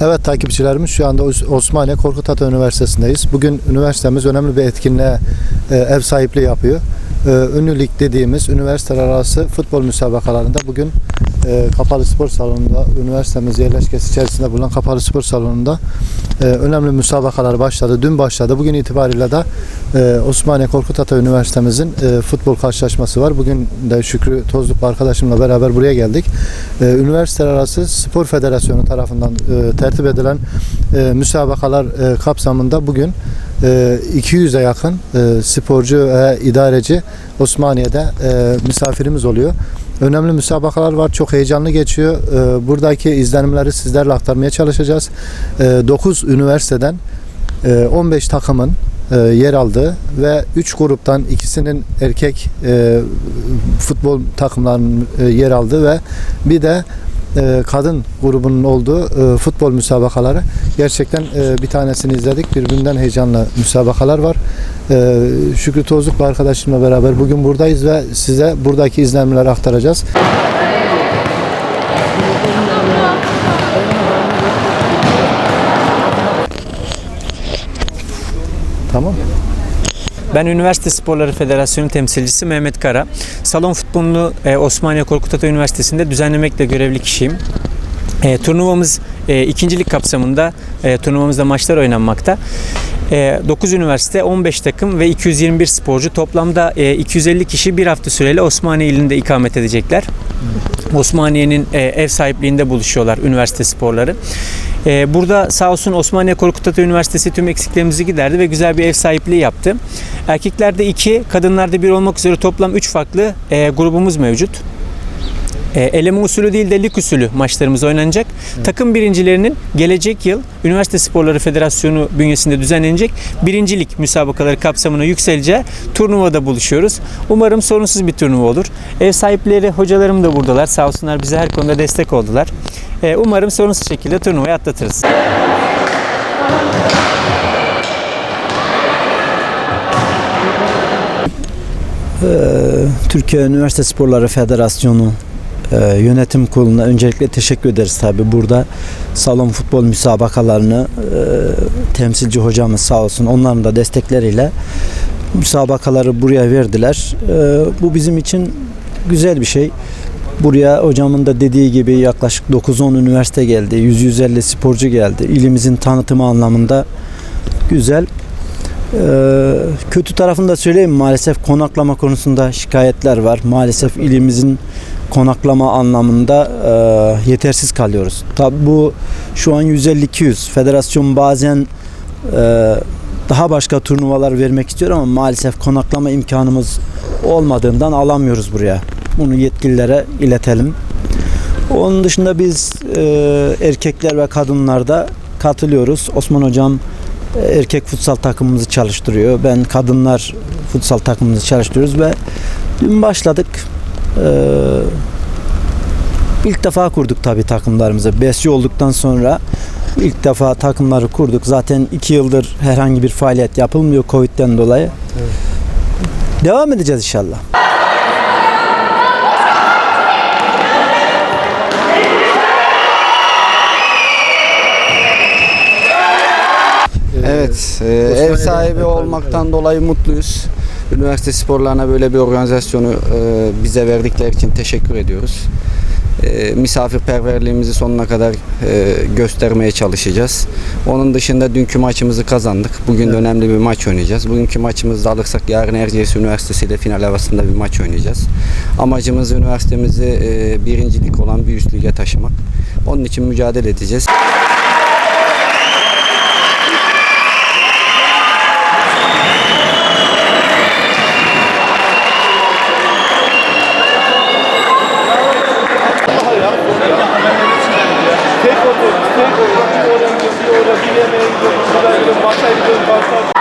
Evet takipçilerimiz şu anda Os- Osmaniye Korkut Ata Üniversitesi'ndeyiz. Bugün üniversitemiz önemli bir etkinliğe e, ev sahipliği yapıyor. E, dediğimiz üniversiteler arası futbol müsabakalarında bugün e, Kapalı Spor Salonu'nda üniversitemiz yerleşkesi içerisinde bulunan Kapalı Spor Salonu'nda e, önemli müsabakalar başladı. Dün başladı. Bugün itibariyle de e, Osmaniye Korkut Ata Üniversitemizin e, futbol karşılaşması var. Bugün de Şükrü Tozluk arkadaşımla beraber buraya geldik. E, Üniversiteler Arası Spor Federasyonu tarafından e, tertip edilen e, müsabakalar e, kapsamında bugün 200'e yakın e, sporcu ve idareci Osmaniye'de e, misafirimiz oluyor. Önemli müsabakalar var. Çok heyecanlı geçiyor. E, buradaki izlenimleri sizlerle aktarmaya çalışacağız. E, 9 üniversiteden e, 15 takımın yer aldığı ve 3 gruptan ikisinin erkek futbol takımlarının yer aldığı ve bir de e, kadın grubunun olduğu e, futbol müsabakaları gerçekten e, bir tanesini izledik. Birbirinden heyecanlı müsabakalar var. E, Şükrü Tozluk'la arkadaşımla beraber bugün buradayız ve size buradaki izlenimleri aktaracağız. Tamam. Ben Üniversite Sporları Federasyonu temsilcisi Mehmet Kara. Salon futbolunu e, Osmaniye Korkut Ata Üniversitesi'nde düzenlemekle görevli kişiyim. E, turnuvamız e, ikincilik kapsamında e, turnuvamızda maçlar oynanmakta. E, 9 üniversite, 15 takım ve 221 sporcu toplamda e, 250 kişi bir hafta süreyle Osmaniye ilinde ikamet edecekler. Osmaniye'nin e, ev sahipliğinde buluşuyorlar üniversite sporları. E, burada sağ olsun Osmaniye Korkut Ata Üniversitesi tüm eksiklerimizi giderdi ve güzel bir ev sahipliği yaptı. Erkeklerde 2, kadınlarda 1 olmak üzere toplam 3 farklı e, grubumuz mevcut. E, eleme usulü değil de lig usulü maçlarımız oynanacak. Takım birincilerinin gelecek yıl Üniversite Sporları Federasyonu bünyesinde düzenlenecek birincilik müsabakaları kapsamına yükseleceği turnuvada buluşuyoruz. Umarım sorunsuz bir turnuva olur. Ev sahipleri, hocalarım da buradalar. Sağ olsunlar bize her konuda destek oldular. E, umarım sorunsuz şekilde turnuvayı atlatırız. Türkiye Üniversite Sporları Federasyonu e, yönetim kuruluna öncelikle teşekkür ederiz tabi burada salon futbol müsabakalarını e, temsilci hocamız sağ olsun onların da destekleriyle müsabakaları buraya verdiler. E, bu bizim için güzel bir şey. Buraya hocamın da dediği gibi yaklaşık 9-10 üniversite geldi. 100-150 sporcu geldi. İlimizin tanıtımı anlamında güzel. Ee, kötü tarafını da söyleyeyim maalesef konaklama konusunda şikayetler var. Maalesef ilimizin konaklama anlamında e, yetersiz kalıyoruz. Tabi bu şu an 150-200. Federasyon bazen e, daha başka turnuvalar vermek istiyor ama maalesef konaklama imkanımız olmadığından alamıyoruz buraya. Bunu yetkililere iletelim. Onun dışında biz e, erkekler ve kadınlarda katılıyoruz. Osman hocam erkek futsal takımımızı çalıştırıyor. Ben kadınlar futsal takımımızı çalıştırıyoruz ve dün başladık. Ee, ilk defa kurduk tabii takımlarımızı. Besçi olduktan sonra ilk defa takımları kurduk. Zaten iki yıldır herhangi bir faaliyet yapılmıyor Covid'den dolayı. Devam edeceğiz inşallah. Evet, e, ev sahibi olmaktan dolayı mutluyuz. Üniversite sporlarına böyle bir organizasyonu e, bize verdikleri için teşekkür ediyoruz. E, misafirperverliğimizi sonuna kadar e, göstermeye çalışacağız. Onun dışında dünkü maçımızı kazandık. Bugün de önemli bir maç oynayacağız. Bugünkü maçımızı da alırsak yarın Erciyes Üniversitesi ile final arasında bir maç oynayacağız. Amacımız üniversitemizi e, birincilik olan bir üst lige taşımak. Onun için mücadele edeceğiz. Tek otur, tek otur, bir oraya gidiyor, bir oraya, bir yemeğe gidiyor, bir oraya gidiyor, masaya gidiyor, masaya gidiyor.